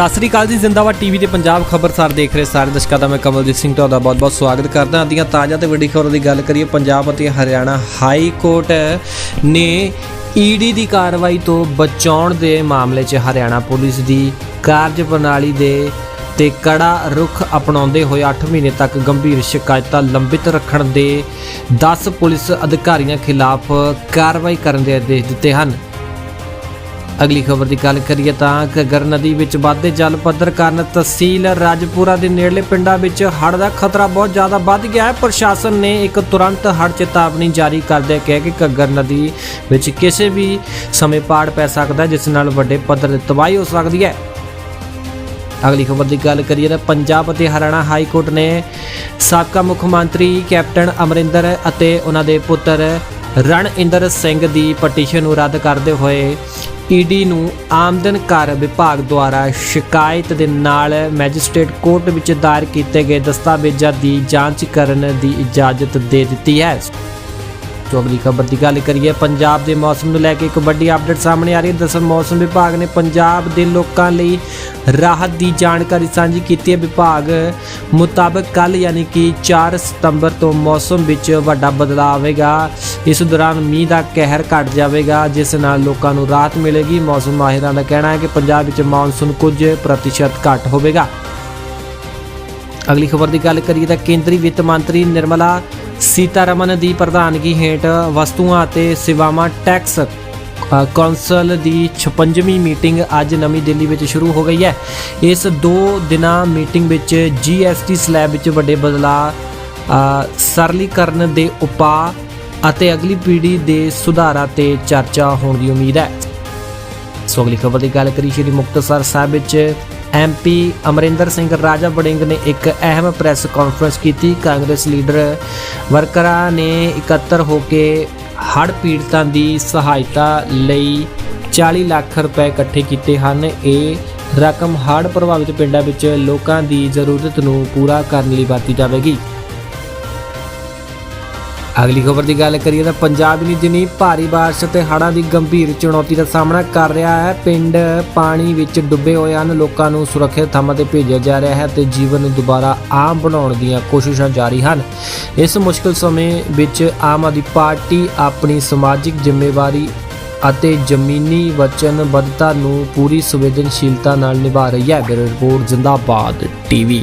ਸਤਿ ਸ੍ਰੀ ਅਕਾਲ ਜੀ, ਜ਼ਿੰਦਾਬਾਦ ਟੀਵੀ ਤੇ ਪੰਜਾਬ ਖਬਰਸਾਰ ਦੇਖ ਰਹੇ ਸਾਰੇ ਦਰਸ਼ਕਾਂ ਦਾ ਮੈਂ ਕਮਲਜੀਤ ਸਿੰਘ ਤੁਹਾਡਾ ਬਹੁਤ-ਬਹੁਤ ਸਵਾਗਤ ਕਰਦਾ ਹਾਂ। ਦੀਆਂ ਤਾਜ਼ਾ ਤੇ ਵੱਡੀ ਖਬਰਾਂ ਦੀ ਗੱਲ ਕਰੀਏ, ਪੰਜਾਬ ਅਤੇ ਹਰਿਆਣਾ ਹਾਈ ਕੋਰਟ ਨੇ ਈਡੀ ਦੀ ਕਾਰਵਾਈ ਤੋਂ ਬਚਾਉਣ ਦੇ ਮਾਮਲੇ 'ਚ ਹਰਿਆਣਾ ਪੁਲਿਸ ਦੀ ਕਾਰਜ ਪ੍ਰਣਾਲੀ ਦੇ ਤੇ ਕੜਾ ਰੁਖ ਅਪਣਾਉਂਦੇ ਹੋਏ 8 ਮਹੀਨੇ ਤੱਕ ਗੰਭੀਰ ਸ਼ਿਕਾਇਤਾਂ ਲੰਬਿਤ ਰੱਖਣ ਦੇ 10 ਪੁਲਿਸ ਅਧਿਕਾਰੀਆਂ ਖਿਲਾਫ ਕਾਰਵਾਈ ਕਰਨ ਦੇ ਆਦੇਸ਼ ਦਿੱਤੇ ਹਨ। ਅਗਲੀ ਖਬਰ ਦੀ ਗੱਲ ਕਰੀਏ ਤਾਂ ਘੱਗਰ ਨਦੀ ਵਿੱਚ ਵਾਧੇ ਜਲ ਪੱਧਰ ਕਾਰਨ ਤਹਿਸੀਲ ਰਾਜਪੁਰਾ ਦੇ ਨੇੜਲੇ ਪਿੰਡਾਂ ਵਿੱਚ ਹੜ੍ਹ ਦਾ ਖਤਰਾ ਬਹੁਤ ਜ਼ਿਆਦਾ ਵੱਧ ਗਿਆ ਹੈ। ਪ੍ਰਸ਼ਾਸਨ ਨੇ ਇੱਕ ਤੁਰੰਤ ਹੜ੍ਹ ਚੇਤਾਵਨੀ ਜਾਰੀ ਕਰਦੇ ਕਿਹਾ ਕਿ ਘੱਗਰ ਨਦੀ ਵਿੱਚ ਕਿਸੇ ਵੀ ਸਮੇਂ ਪਾੜ ਪੈ ਸਕਦਾ ਜਿਸ ਨਾਲ ਵੱਡੇ ਪੱਧਰ ਤੇ ਤਬਾਹੀ ਹੋ ਸਕਦੀ ਹੈ। ਅਗਲੀ ਖਬਰ ਦੀ ਗੱਲ ਕਰੀਏ ਤਾਂ ਪੰਜਾਬ ਅਤੇ ਹਰਿਆਣਾ ਹਾਈ ਕੋਰਟ ਨੇ ਸਾਬਕਾ ਮੁੱਖ ਮੰਤਰੀ ਕੈਪਟਨ ਅਮਰਿੰਦਰ ਅਤੇ ਉਹਨਾਂ ਦੇ ਪੁੱਤਰ ਰਣਇੰਦਰ ਸਿੰਘ ਦੀ ਪਟੀਸ਼ਨ ਨੂੰ ਰੱਦ ਕਰਦੇ ਹੋਏ ਈਡੀ ਨੂੰ ਆਮਦਨ ਕਰ ਵਿਭਾਗ ਦੁਆਰਾ ਸ਼ਿਕਾਇਤ ਦੇ ਨਾਲ ਮੈਜਿਸਟ੍ਰੇਟ ਕੋਰਟ ਵਿੱਚ ਦਾਇਰ ਕੀਤੇ ਗਏ ਦਸਤਾਵੇਜ਼ਾਂ ਦੀ ਜਾਂਚ ਕਰਨ ਦੀ ਇਜਾਜ਼ਤ ਦੇ ਦਿੱਤੀ ਹੈ। ਜੋ ਅਗਲੀ ਖਬਰ ਦੀ ਗੱਲ ਕਰੀਏ, ਪੰਜਾਬ ਦੇ ਮੌਸਮ ਨੂੰ ਲੈ ਕੇ ਇੱਕ ਵੱਡੀ ਅਪਡੇਟ ਸਾਹਮਣੇ ਆ ਰਹੀ ਹੈ। ਦਰਅਸਲ ਮੌਸਮ ਵਿਭਾਗ ਨੇ ਪੰਜਾਬ ਦੇ ਲੋਕਾਂ ਲਈ ਰਾਹਤ ਦੀ ਜਾਣਕਾਰੀ ਸਾਂਝੀ ਕੀਤੀ ਹੈ। ਵਿਭਾਗ ਮੁਤਾਬਕ ਕੱਲ ਯਾਨੀ ਕਿ 4 ਸਤੰਬਰ ਤੋਂ ਮੌਸਮ ਵਿੱਚ ਵੱਡਾ ਬਦਲਾਅ ਆਵੇਗਾ। ਇਸ ਦੌਰਾਨ ਮੀਂਹ ਦਾ ਕਹਿਰ ਘਟ ਜਾਵੇਗਾ, ਜਿਸ ਨਾਲ ਲੋਕਾਂ ਨੂੰ ਰਾਹਤ ਮਿਲੇਗੀ। ਮੌਸਮ ਮਾਹਿਰਾਂ ਦਾ ਕਹਿਣਾ ਹੈ ਕਿ ਪੰਜਾਬ ਵਿੱਚ ਮੌਨਸੂਨ ਕੁਝ ਪ੍ਰਤੀਸ਼ਤ ਘੱਟ ਹੋਵੇਗਾ। ਅਗਲੀ ਖਬਰ ਦੀ ਗੱਲ ਕਰੀਏ ਤਾਂ ਕੇਂਦਰੀ ਵਿੱਤ ਮੰਤਰੀ ਨਿਰਮਲਾ ਸੀਤਾਰਮਨ ਦੀ ਪ੍ਰਧਾਨਗੀ ਹੇਠ ਵਸਤੂਆਂ ਅਤੇ ਸੇਵਾਵਾਂ ਟੈਕਸ ਕੌਂਸਲ ਦੀ 56ਵੀਂ ਮੀਟਿੰਗ ਅੱਜ ਨਵੀਂ ਦਿੱਲੀ ਵਿੱਚ ਸ਼ੁਰੂ ਹੋ ਗਈ ਹੈ। ਇਸ ਦੋ ਦਿਨਾਂ ਮੀਟਿੰਗ ਵਿੱਚ ਜੀਐਸਟੀ ਸਲੈਬ ਵਿੱਚ ਵੱਡੇ ਬਦਲਾਅ ਸਰਲੀਕਰਨ ਦੇ ਉਪਾਅ ਅਤੇ ਅਗਲੀ ਪੀੜ੍ਹੀ ਦੇ ਸੁਧਾਰਾਂ ਤੇ ਚਰਚਾ ਹੋਣ ਦੀ ਉਮੀਦ ਹੈ। ਸੋ ਅਗਲੀ ਖਬਰ ਦੀ ਗੱਲ ਕਰੀ ਸ਼੍ਰੀ ਮੁਕਤਸਰ ਸਾਹਿਬ ਵਿੱਚ ਐਮਪੀ ਅਮਰਿੰਦਰ ਸਿੰਘ ਰਾਜਾ ਵੜਿੰਗ ਨੇ ਇੱਕ ਅਹਿਮ ਪ੍ਰੈਸ ਕਾਨਫਰੰਸ ਕੀਤੀ। ਕਾਂਗਰਸ ਲੀਡਰ ਵਰਕਰਾਂ ਨੇ ਇਕੱਤਰ ਹੋ ਕੇ ਹੜ੍ਹ ਪੀੜਤਾਂ ਦੀ ਸਹਾਇਤਾ ਲਈ 40 ਲੱਖ ਰੁਪਏ ਇਕੱਠੇ ਕੀਤੇ ਹਨ। ਇਹ ਰਕਮ ਹੜ੍ਹ ਪ੍ਰਭਾਵਿਤ ਪਿੰਡਾਂ ਵਿੱਚ ਲੋਕਾਂ ਦੀ ਜ਼ਰੂਰਤ ਨੂੰ ਪੂਰਾ ਕਰਨ ਲਈ ਵਰਤੀ ਜਾਵੇਗੀ। ਅਗਲੀ ਖਬਰ ਦੀ ਗੱਲ ਕਰੀਏ ਤਾਂ ਪੰਜਾਬ ਨਹੀਂ ਜਿਨੀ ਭਾਰੀ ਬਾਰਿਸ਼ ਅਤੇ ਹੜ੍ਹਾਂ ਦੀ ਗੰਭੀਰ ਚੁਣੌਤੀ ਦਾ ਸਾਹਮਣਾ ਕਰ ਰਿਹਾ ਹੈ, ਪਿੰਡ ਪਾਣੀ ਵਿੱਚ ਡੁੱਬੇ ਹੋਏ ਹਨ, ਲੋਕਾਂ ਨੂੰ ਸੁਰੱਖਿਅਤ ਥਾਵਾਂ ਤੇ ਭੇਜਿਆ ਜਾ ਰਿਹਾ ਹੈ ਤੇ ਜੀਵਨ ਨੂੰ ਦੁਬਾਰਾ ਆਮ ਬਣਾਉਣ ਦੀਆਂ ਕੋਸ਼ਿਸ਼ਾਂ ਜਾਰੀ ਹਨ। ਇਸ ਮੁਸ਼ਕਲ ਸਮੇਂ ਵਿੱਚ ਆਮ ਆਦਮੀ ਪਾਰਟੀ ਆਪਣੀ ਸਮਾਜਿਕ ਜ਼ਿੰਮੇਵਾਰੀ ਅਤੇ ਜ਼ਮੀਨੀ ਵਚਨਬੱਧਤਾ ਨੂੰ ਪੂਰੀ ਸੰਵੇਦਨਸ਼ੀਲਤਾ ਨਾਲ ਨਿਭਾ ਰਹੀ ਹੈ। Bureau report, Zindabad TV.